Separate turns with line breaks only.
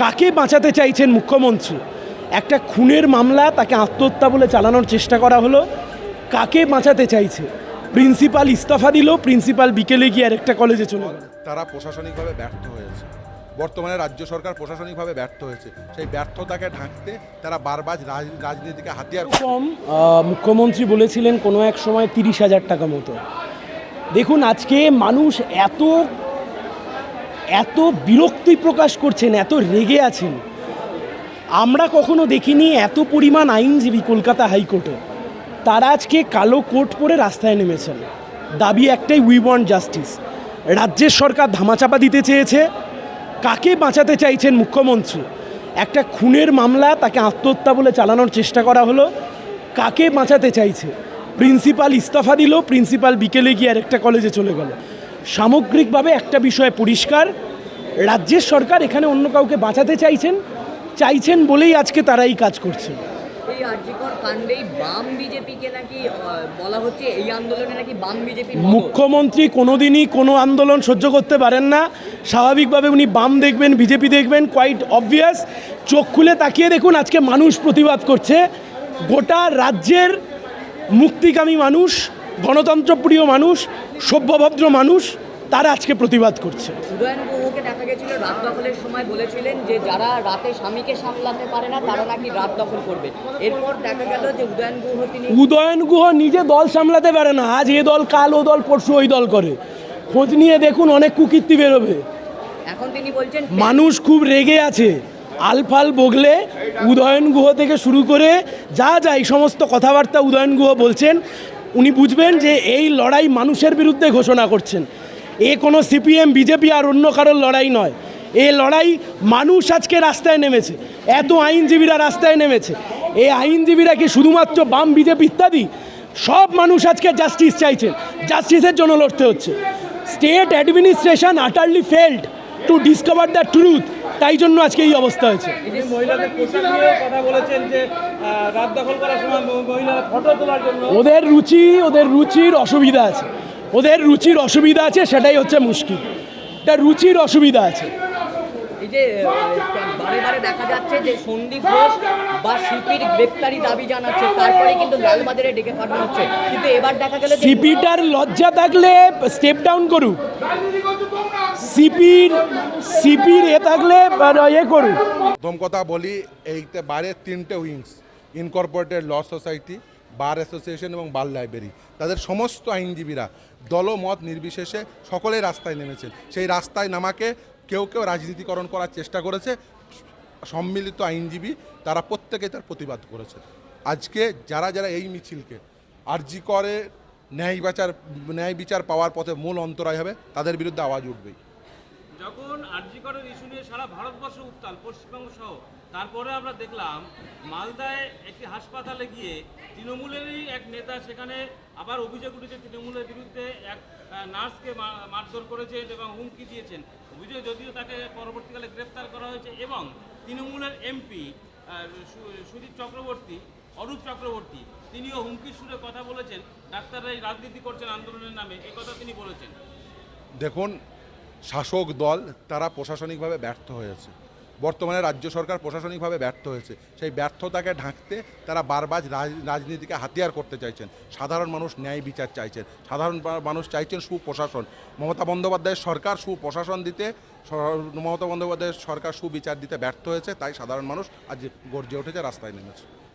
কাকে বাঁচাতে চাইছেন মুখ্যমন্ত্রী? একটা খুনের মামলা তাকে আত্মহত্যা বলে চালানোর চেষ্টা করা হলো। কাকে বাঁচাতে চাইছে? প্রিন্সিপাল ইস্তফা দিল প্রিন্সিপাল বিকেলে গিয়ে আরেকটা কলেজে চলে গেল।
তারা প্রশাসনিকভাবে ব্যর্থ হয়েছে। বর্তমানে রাজ্য সরকার প্রশাসনিকভাবে ব্যর্থ হয়েছে। সেই ব্যর্থতাকে ঢাকতে তারা বারবার রাজ- রাজনীতিকে হাতিয়ার
কম মুখ্যমন্ত্রী বলেছিলেন কোনো এক সময় তিরিশ হাজার টাকা মতো। দেখুন আজকে মানুষ এত এত বিরক্তি প্রকাশ করছেন, এত রেগে আছেন। আমরা কখনো দেখিনি এত পরিমাণ আইনজীবী কলকাতা হাইকোর্টে। তারা আজকে কালো কোট পরে রাস্তায় নেমেছেন। দাবি একটাই উই ওয়ান্ট জাস্টিস রাজ্যের সরকার ধামাচাপা দিতে চেয়েছে। কাকে বাঁচাতে চাইছেন মুখ্যমন্ত্রী? একটা খুনের মামলা, তাকে আত্মহত্যা বলে চালানোর চেষ্টা করা হলো। কাকে বাঁচাতে চাইছে? প্রিন্সিপাল ইস্তফা দিল, প্রিন্সিপাল বিকেলে গিয়ে আরেকটা কলেজে চলে গেল। সামগ্রিকভাবে একটা বিষয় পরিষ্কার। রাজ্যের সরকার এখানে অন্য কাউকে বাঁচাতে চাইছেন চাইছেন বলেই আজকে তারা এই কাজ করছে।
এই আর্যিকর কাণ্ডেই বাম বিজেপিকে নাকি বলা হচ্ছে এই আন্দোলনে নাকি বাম বিজেপি
মুখ্যমন্ত্রী কোনোদিনই কোনো আন্দোলন সহ্য করতে পারেন না। স্বাভাবিকভাবে উনি বাম দেখবেন বিজেপি দেখবেন কোয়াইট অবভিয়াস চোখ খুলে তাকিয়ে দেখুন আজকে মানুষ প্রতিবাদ করছে। গোটা রাজ্যের মুক্তিকামী মানুষ গণতন্ত্রপ্রিয় মানুষ সভ্যভদ্র মানুষ তারা আজকে প্রতিবাদ করছে।
উদয়ন দেখা গেছিল রাত দখলের সময় বলেছিলেন যে যারা রাতে স্বামীকে সামলাতে পারে না তারা নাকি রাত দখল করবে। এরপর দেখা গেল যে উদয়ন গুহ তিনি
উদয়ন গুহ নিজে দল সামলাতে পারে না। আজ এ দল কাল ও দল পরশু ওই দল করে। খোঁজ নিয়ে দেখুন অনেক কুকীর্তি বেরোবে।
এখন তিনি বলছেন
মানুষ খুব রেগে আছে। আলফাল বগলে উদয়ন গুহ থেকে শুরু করে যা যা এই সমস্ত কথাবার্তা উদয়ন গুহ বলছেন উনি বুঝবেন যে এই লড়াই মানুষের বিরুদ্ধে ঘোষণা করছেন। এ কোনো সিপিএম, বিজেপি আর অন্য কারোর লড়াই নয়। এ লড়াই মানুষ আজকে রাস্তায় নেমেছে। এত আইনজীবীরা রাস্তায় নেমেছে। এই আইনজীবীরা কি শুধুমাত্র বাম, বিজেপি ইত্যাদি? সব মানুষ আজকে জাস্টিস চাইছেন। জাস্টিসের জন্য লড়তে হচ্ছে। State administration utterly failed to discover the truth তাই জন্য আজকে এই অবস্থা হয়েছে।
মহিলাদের পোশাক কথা বলেছেন যে রাত দখল করার সময় ম- মহিলারা ফটো তোলার জন্য
ওদের রুচি ওদের রুচির অসুবিধা আছে। ওদের রুচির অসুবিধা আছে সেটাই হচ্ছে মুশকিল। এটা রুচির অসুবিধা আছে।
যে বারে বারে দেখা যাচ্ছে যে সন্দীপ ঘোষ বা শিল্পীর গ্রেপ্তারি দাবি জানাচ্ছে তারপরে কিন্তু লালবাজারে ডেকে পাঠানো হচ্ছে। কিন্তু এবার দেখা গেল যে
সিপিটার লজ্জা থাকলে স্টেপ ডাউন করুক। সিপির সিপির এ থাকলে ইয়ে করুক।
প্রথম কথা বলি, এইতে বারের তিনটে wings, incorporated law society, bar association এবং বার লাইব্রেরি। তাদের সমস্ত আইনজীবীরা দলমত নির্বিশেষে সকলে রাস্তায় নেমেছেন। সেই রাস্তায় নামাকে কেউ কেউ রাজনীতিকরণ করার চেষ্টা করেছে। সম্মিলিত আইনজীবী তারা প্রত্যেকে তার প্রতিবাদ করেছে। আজকে যারা যারা এই মিছিলকে আরজি করে, ন্যায় বিচার ন্যায় বিচার পাওয়ার পথে মূল অন্তরায় হবে, তাদের বিরুদ্ধে আওয়াজ উঠবেই।
যখন আরজিকরের ইস্যু নিয়ে সারা ভারতবর্ষ উত্তাল, পশ্চিমবঙ্গ সহ, তারপরে আমরা দেখলাম মালদায় একটি হাসপাতালে গিয়ে তৃণমূলেরই এক নেতা সেখানে আবার অভিযোগ উঠেছে, তৃণমূলের বিরুদ্ধে এক নার্সকে মারধর করেছেন এবং হুমকি দিয়েছেন। অভিযোগ যদিও তাকে পরবর্তীকালে গ্রেফতার করা হয়েছে এবং তৃণমূলের এমপি সুদীপ চক্রবর্তী, অরূপ চক্রবর্তী, তিনিও হুমকির সুরে কথা বলেছেন। ডাক্তাররা এই রাজনীতি করছেন আন্দোলনের নামে এই কথা তিনি বলেছেন।
দেখুন শাসক দল তারা প্রশাসনিকভাবে ব্যর্থ হয়েছে। বর্তমানে রাজ্য সরকার প্রশাসনিকভাবে ব্যর্থ হয়েছে। সেই ব্যর্থতাকে ঢাকতে তারা বারবার রাজ- রাজনীতিকে হাতিয়ার করতে চাইছেন। সাধারণ মানুষ ন্যায় বিচার চাইছেন। সাধারণ মানুষ চাইছেন সুপ্রশাসন। মমতা বন্দ্যোপাধ্যায়ের সরকার সুপ্রশাসন দিতে মমতা বন্দ্যোপাধ্যায়ের সরকার সুবিচার দিতে ব্যর্থ হয়েছে, তাই সাধারণ মানুষ আজ গর্জে উঠেছে, রাস্তায় নেমেছে।